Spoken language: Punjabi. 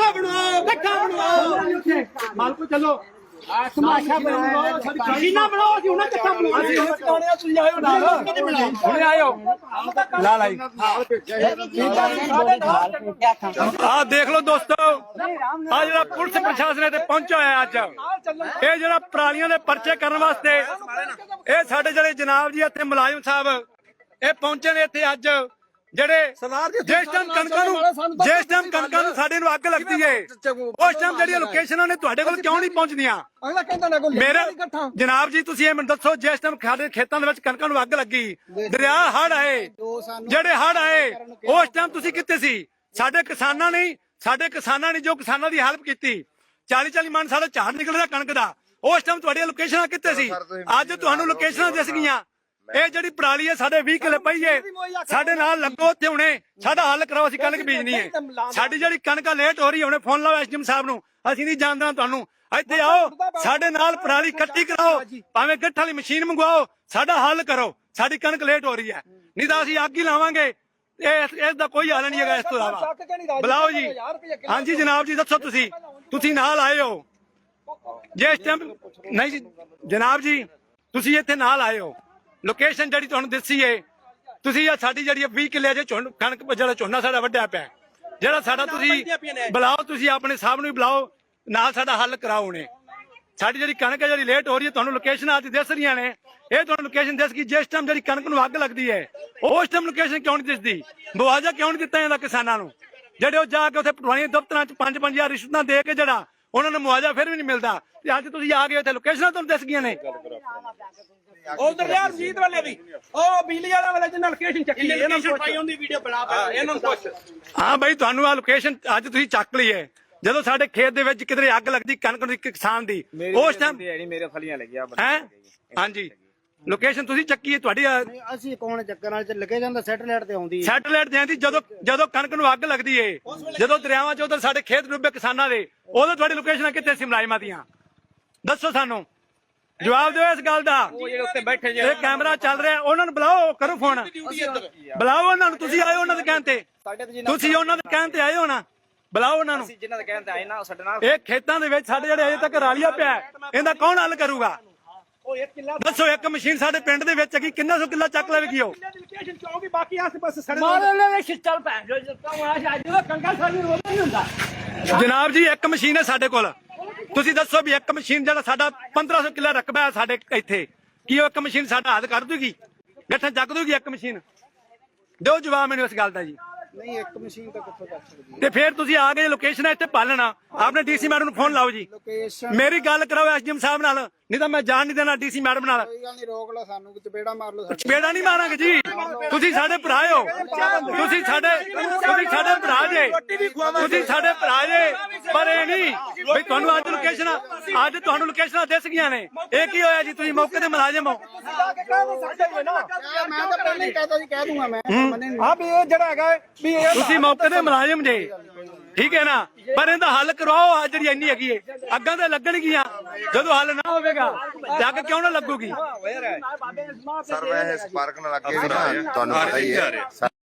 ਗੱਠਾ ਬਣਾਓ ਗੱਠਾ ਬਣਾਓ। ਮਾਲਕੋ ਚੱਲੋ। ਤਮਾਸ਼ਾ ਬਣਾਇਆ ਮਸ਼ੀਨਾ ਬਣਾਓ ਅਸੀਂ ਉਹਨਾਂ ਗੱਠਾ ਬਣਾਓ। ਅਸੀਂ ਹੁਣ ਕਹਾਣੇ ਆ, ਤੁਸੀਂ ਆਇਓ ਨਾਲ। ਹੁਣੇ ਆਇਓ। ਲਾ ਲਾਈ। ਆ ਦੇਖ ਲਓ ਦੋਸਤੋ ਆ ਜਿਹੜਾ ਪੁਲਿਸ ਪ੍ਰਸ਼ਾਸਨ ਇੱਥੇ ਪਹੁੰਚਿਆ ਹੋਇਆ ਅੱਜ। ਇਹ ਜਿਹੜਾ ਪਰਾਲੀਆਂ ਦੇ ਪਰਚੇ ਕਰਨ ਵਾਸਤੇ ਇਹ ਸਾਡੇ ਜਿਹੜੇ ਜਨਾਬ ਜੀ ਇੱਥੇ ਮੁਲਾਜ਼ਮ ਸਾਹਿਬ ਇਹ ਪਹੁੰਚੇ ਨੇ ਇੱਥੇ ਅੱਜ। ਜਿਹੜੇ ਸਰਦਾਰ ਜੀ, ਜਿਸ ਟਾਈਮ ਕਣਕਾਂ ਨੂੰ ਜਿਸ ਟਾਈਮ ਕਣਕਾਂ ਨੂੰ ਸਾਡੇ ਨੂੰ ਅੱਗ ਲੱਗਦੀ ਏ ਉਸ ਟਾਈਮ ਜਿਹੜੀਆਂ ਲੋਕੇਸ਼ਨਾਂ ਨੇ ਤੁਹਾਡੇ ਕੋਲ ਕਿਉਂ ਨਹੀਂ ਪਹੁੰਚਦੀਆਂ? ਅਗਲਾ ਕਹਿੰਦਾ ਨਾ ਕੋਈ ਮੇਰੇ ਜਨਾਬ ਜੀ ਤੁਸੀਂ ਇਹ ਮੈਨੂੰ ਦੱਸੋ ਜਿਸ ਟਾਈਮ ਸਾਡੇ ਖੇਤਾਂ ਦੇ ਵਿੱਚ ਕਣਕਾਂ ਨੂੰ ਅੱਗ ਲੱਗੀ ਦਰਿਆ ਹੜ ਆਏ ਜਿਹੜੇ ਹੜ ਆਏ ਉਸ ਟਾਈਮ ਤੁਸੀਂ ਕਿੱਥੇ ਸੀ? ਸਾਡੇ ਕਿਸਾਨਾਂ ਨੇ ਸਾਡੇ ਕਿਸਾਨਾਂ ਨੇ ਜੋ ਕਿਸਾਨਾਂ ਦੀ ਹੈਲਪ ਕੀਤੀ 40 40 ਮਣ ਸਾਡਾ ਝਾੜ ਨਿਕਲਦਾ ਕਣਕ ਦਾ ਉਸ ਟਾਈਮ ਤੁਹਾਡੀਆਂ ਲੋਕੇਸ਼ਨਾਂ ਕਿੱਥੇ ਸੀ? ਅੱਜ ਤੁਹਾਨੂੰ ਲੋਕੇਸ਼ਨਾਂ ਦਿਸ ਗਈਆਂ। ਇਹ ਜਿਹੜੀ ਪਰਾਲੀ ਹੈ ਸਾਡੇ 20 ਕਿਲੇ ਪਈ ਏ ਸਾਡੇ ਨਾਲ ਲੱਗੋ ਉੱਥੇ ਹੁਣੇ। ਸਾਡਾ ਹੱਲ ਕਰਾਓ ਅਸੀਂ ਕਣਕ ਬੀਜਣੀ ਹੈ। ਸਾਡੀ ਜਿਹੜੀ ਕਣਕ ਲੇਟ ਹੋ ਰਹੀ ਹੈ ਹੁਣੇ ਫੋਨ ਲਾਓ ਐਸਡੀਐਮ ਸਾਹਿਬ ਨੂੰ। ਅਸੀਂ ਨਹੀਂ ਜਾਣਦੇ ਤੁਹਾਨੂੰ। ਇੱਥੇ ਆਓ ਸਾਡੇ ਨਾਲ ਪਰਾਲੀ ਕੱਟੀ ਕਰਾਓ। ਭਾਵੇਂ ਗੱਠ ਵਾਲੀ ਮਸ਼ੀਨ ਮੰਗਵਾਓ ਸਾਡਾ ਹੱਲ ਕਰੋ। ਸਾਡੀ ਕਣਕ ਲੇਟ ਹੋ ਰਹੀ ਹੈ। ਨਹੀਂ ਤਾਂ ਅਸੀਂ ਅੱਗ ਹੀ ਲਾਵਾਂਗੇ। ਇਹ ਇਸ ਦਾ ਕੋਈ ਹੱਲ ਨਹੀਂ ਹੈਗਾ ਇਸ ਤੋਂ ਇਲਾਵਾ। ਬੁਲਾਓ ਜੀ। ਹਾਂਜੀ ਜਨਾਬ ਜੀ ਦੱਸੋ ਤੁਸੀਂ। ਤੁਸੀਂ ਨਾਲ ਆਏ ਹੋ। ਜੇ ਇਸ ਟਾਈਮ ਨਹੀਂ ਜਨਾਬ ਜੀ ਤੁਸੀਂ ਇੱਥੇ ਨਾਲ ਆਏ ਹੋ। ਲੋਕੇਸ਼ਨ ਜਿਹੜੀ ਤੁਹਾਨੂੰ ਦੱਸੀ ਏ ਤੁਸੀਂ ਆ ਸਾਡੀ ਜਿਹੜੀ 20 ਕਿੱਲੇ ਜੇ ਕਣਕ ਜਿਹੜਾ ਝੋਨਾ ਸਾਡਾ ਵੱਢਿਆ ਪਿਆ। ਜਿਹੜਾ ਸਾਡਾ ਤੁਸੀਂ ਬੁਲਾਓ ਤੁਸੀਂ ਆਪਣੇ ਸਾਹਿਬ ਨੂੰ ਬੁਲਾਓ ਨਾਲ ਸਾਡਾ ਹੱਲ ਕਰਾਓ ਨੇ ਸਾਡੀ ਜਿਹੜੀ ਕਣਕ ਹੈ ਜਿਹੜੀ ਲੇਟ ਹੋ ਰਹੀ ਹੈ ਤੁਹਾਨੂੰ ਲੋਕੇਸ਼ਨ ਅੱਜ ਦਿਸ ਰਹੀਆਂ ਨੇ। ਇਹ ਤੁਹਾਨੂੰ ਲੋਕੇਸ਼ਨ ਦਿਸ ਗਈ ਜਿਸ ਟਾਈਮ ਜਿਹੜੀ ਕਣਕ ਨੂੰ ਅੱਗ ਲੱਗਦੀ ਹੈ ਉਸ ਟਾਈਮ ਲੋਕੇਸ਼ਨ ਕਿਉਂ ਨਹੀਂ ਦਿਸਦੀ? ਮੁਆਵਜ਼ਾ ਕਿਉਂ ਨਹੀਂ ਦਿੱਤਾ ਜਾਂਦਾ ਕਿਸਾਨਾਂ ਨੂੰ? ਜਿਹੜੇ ਉਹ ਜਾ ਕੇ ਉੱਥੇ ਪਟਵਾਰੀ ਦਫ਼ਤਰਾਂ 'ਚ 5-5000 ਰਿਸ਼ਵਤਾਂ ਦੇ ਕੇ ਜਿਹੜਾ ਉਹਨਾਂ ਨੂੰ ਮੁਆਵਜ਼ਾ ਫਿਰ ਵੀ ਨਹੀਂ ਮਿਲਦਾ। ਤੇ ਅੱਜ ਤੁਸੀਂ ਆ ਗਏ ਉੱਥੇ ਲੋਕੇਸ਼ਨਾਂ ਤੁਹਾਨੂੰ ਦਿਸ ਗਈਆਂ ਨੇ। ਉਧਰ ਯਾਰ ਜੀਤ ਵਾਲੇ ਵੀ। ਉਹ ਬਿਜਲੀ ਵਾਲਾ ਵਾਲਾ ਜਿਹਨਾਂ ਲੋਕੇਸ਼ਨ ਚੱਕੀ ਇਹਨਾਂ ਨੂੰ ਪਾਈ ਹੁੰਦੀ ਵੀਡੀਓ ਬਣਾ ਪਾ ਇਹਨਾਂ ਨੂੰ ਪੁੱਛ। ਹਾਂ ਬਈ ਤੁਹਾਨੂੰ ਆ ਲੋਕੇਸ਼ਨ ਅੱਜ ਤੁਸੀਂ ਚੱਕ ਲਈ ਹੈ। ਜਦੋਂ ਸਾਡੇ ਖੇਤ ਦੇ ਵਿੱਚ ਕਿਧਰੇ ਅੱਗ ਲੱਗਦੀ ਕਣਕ ਨੂੰ ਇੱਕ ਕਿਸਾਨ ਦੀ ਉਸ ਟਾਈਮ ਨਹੀਂ ਮੇਰੇ ਫਲੀਆਂ ਲੱਗਿਆ ਹੈ? ਹਾਂਜੀ। ਲੋਕੇਸ਼ਨ ਤੁਸੀਂ ਚੱਕੀ ਹੈ ਤੁਹਾਡੀ ਅਸੀਂ ਕੌਣ ਚੱਕਰ ਨਾਲ ਚ ਲੱਗੇ ਜਾਂਦਾ ਸੈਟੇਲਾਈਟ ਤੇ ਆਉਂਦੀ ਹੈ। ਸੈਟੇਲਾਈਟ ਜਾਂਦੀ ਜਦੋਂ ਜਦੋਂ ਕਣਕ ਨੂੰ ਅੱਗ ਲੱਗਦੀ ਏ ਜਦੋਂ ਦਰਿਆਵਾਂ 'ਚ ਉਧਰ ਸਾਡੇ ਖੇਤ ਡੁੱਬੇ ਕਿਸਾਨਾਂ ਦੇ ਉਦੋਂ ਤੁਹਾਡੀ ਲੋਕੇਸ਼ਨਾਂ ਕਿੱਥੇ ਸੀ ਮੁਲਾਜ਼ਮਾਂ ਦੀਆਂ? ਦੱਸੋ ਸਾਨੂੰ। ਜਵਾਬ ਦਿਓ ਇਸ ਗੱਲ ਦਾ। ਉਹ ਜਿਹੜੇ ਉੱਤੇ ਬੈਠੇ ਇਹ ਕੈਮਰਾ ਚੱਲ ਰਿਹਾ ਉਹਨਾਂ ਨੂੰ ਬੁਲਾਓ ਕਰੋ ਫੋਨ। ਬੁਲਾਓ ਉਹਨਾਂ ਨੂੰ ਤੁਸੀਂ ਆਏ ਉਹਨਾਂ ਦੇ ਕਹਿਣ ਤੇ। ਸਾਡੇ ਤੇ ਜਿੰਨਾ ਤੁਸੀਂ ਉਹਨਾਂ ਦੇ ਕਹਿਣ ਤੇ ਆਏ ਹੋ ਨਾ ਬੁਲਾਓ ਉਹਨਾਂ ਨੂੰ। ਅਸੀਂ ਜਿਨ੍ਹਾਂ ਦੇ ਕਹਿਣ ਤੇ ਆਏ ਨਾ ਉਹ ਸਾਡੇ ਨਾਲ ਇਹ ਖੇਤਾਂ ਦੇ ਵਿੱਚ ਸਾਡੇ ਜਿਹੜੇ ਅਜੇ ਤੱਕ ਰਾਲੀਆ ਪਿਆ ਹੈ, ਇਹਦਾ ਕੌਣ ਹੱਲ ਕਰੂਗਾ? ਦੱਸੋ ਇੱਕ ਮਸ਼ੀਨ ਸਾਡੇ ਪਿੰਡ ਦੇ ਵਿੱਚ ਹੈਗੀ ਕਿੰਨਾ ਸੌ ਕਿੱਲਾ ਚੱਕ ਲਵੇਗੀ ਉਹ ਬਾਕੀ ਆਸ ਮਾਰੇ ਲੈ ਛਿੱਤਲ ਭੈਣ ਜੋ ਜਿੱਤਾ ਕੰਗਾ ਨਹੀਂ ਹੁੰਦਾ। ਜਨਾਬ ਜੀ ਇੱਕ ਮਸ਼ੀਨ ਹੈ ਸਾਡੇ ਕੋਲ। ਤੁਸੀਂ ਦੱਸੋ ਵੀ ਇੱਕ ਮਸ਼ੀਨ ਜਿਹੜਾ ਸਾਡਾ 1500 ਕਿੱਲਾ ਰਕਬਾ ਹੈ ਸਾਡੇ ਇੱਥੇ ਕੀ ਉਹ ਇੱਕ ਮਸ਼ੀਨ ਸਾਡਾ ਹੱਥ ਕਰ ਦੂਗੀ? ਗੱਠਾਂ ਚੱਕ ਦੂਗੀ ਇੱਕ ਮਸ਼ੀਨ? ਦਿਓ ਜਵਾਬ ਮੈਨੂੰ ਇਸ ਗੱਲ ਦਾ ਜੀ। ਨਹੀਂ ਇੱਕ ਮਸ਼ੀਨ ਤਾਂ ਕਿੱਥੋਂ ਚੱਕ ਸਕਦੀ ਤੇ ਫਿਰ ਤੁਸੀਂ ਆ ਗਏ ਲੋਕੇਸ਼ਨ ਇੱਥੇ ਪਾਲਣਾ। ਆਪਣੇ ਡੀਸੀ ਮੈਡਮ ਨੂੰ ਫੋਨ ਲਾਓ ਜੀ। ਲੋਕੇਸ਼ਨ ਮੇਰੀ ਗੱਲ ਕਰਾਓ ਐਸਡੀਐਮ ਸਾਹਿਬ ਨਾਲ ਨਹੀਂ ਤਾਂ ਮੈਂ ਜਾਣ ਨਹੀਂ ਦੇਣਾ ਡੀਸੀ ਮੈਡਮ ਨਾਲ। ਕੋਈ ਗੱਲ ਨਹੀਂ ਰੋਕ ਲਓ ਸਾਨੂੰ ਕਿ ਚਪੇੜਾ ਮਾਰ ਲਓ ਸਾਡੇ ਚਪੇੜਾ ਨਹੀਂ ਮਾਰਾਂਗੇ ਜੀ। ਤੁਸੀਂ ਸਾਡੇ ਭਰਾ ਹੋ। ਤੁਸੀਂ ਸਾਡੇ ਤੁਸੀਂ ਸਾਡੇ ਭਰਾ ਜੇ। ਤੁਸੀਂ ਸਾਡੇ ਭਰਾ ਜੇ। ਪਰ ਇਹ ਨਹੀਂ ਵੀ ਤੁਹਾਨੂੰ ਅੱਜ ਲੋਕੇਸ਼ਨ ਅੱਜ ਤੁਹਾਨੂੰ ਲੋਕੇਸ਼ਨਾਂ ਦਿਸ ਗਈਆਂ ਨੇ। ਇਹ ਕੀ ਹੋਇਆ ਜੀ? ਤੁਸੀਂ ਮੌਕੇ ਤੇ ਮੁਲਾਜ਼ਮ ਹੋ। ਕਿਆ ਮੈਂ ਤਾਂ ਪਹਿਲਾਂ ਹੀ ਕਹਤਾ ਸੀ ਕਹਿ ਦੂੰਗਾ ਮੈਂ। ਮੰਨੇ ਨਹੀਂ ਆ ਵੀ ਇਹ ਜਿਹੜਾ ਹੈਗਾ ਵੀ ਇਹ ਤੁਸੀਂ ਮੌਕੇ ਤੇ ਮੁਲਾਜ਼ਮ ਜੇ। ਠੀਕ ਹੈ ਨਾ? ਪਰ ਇਹਦਾ ਹੱਲ ਕਰਵਾਓ ਆ ਜਿਹੜੀ ਇੰਨੀ ਹੈਗੀ ਏ। ਅੱਗਾਂ ਤੇ ਲੱਗਣਗੀਆਂ ਜਦੋਂ ਹੱਲ ਨਾ ਹੋਵੇਗਾ ਤੇ ਅੱਗ ਕਿਉਂ ਨਾ ਲੱਗੂਗੀ? ਸਰ ਵੈਸੇ ਸਪਾਰਕ ਨਾਲ ਅੱਗੇ ਵੀ ਤੁਹਾਨੂੰ ਪਤਾ ਹੀ ਹੈ।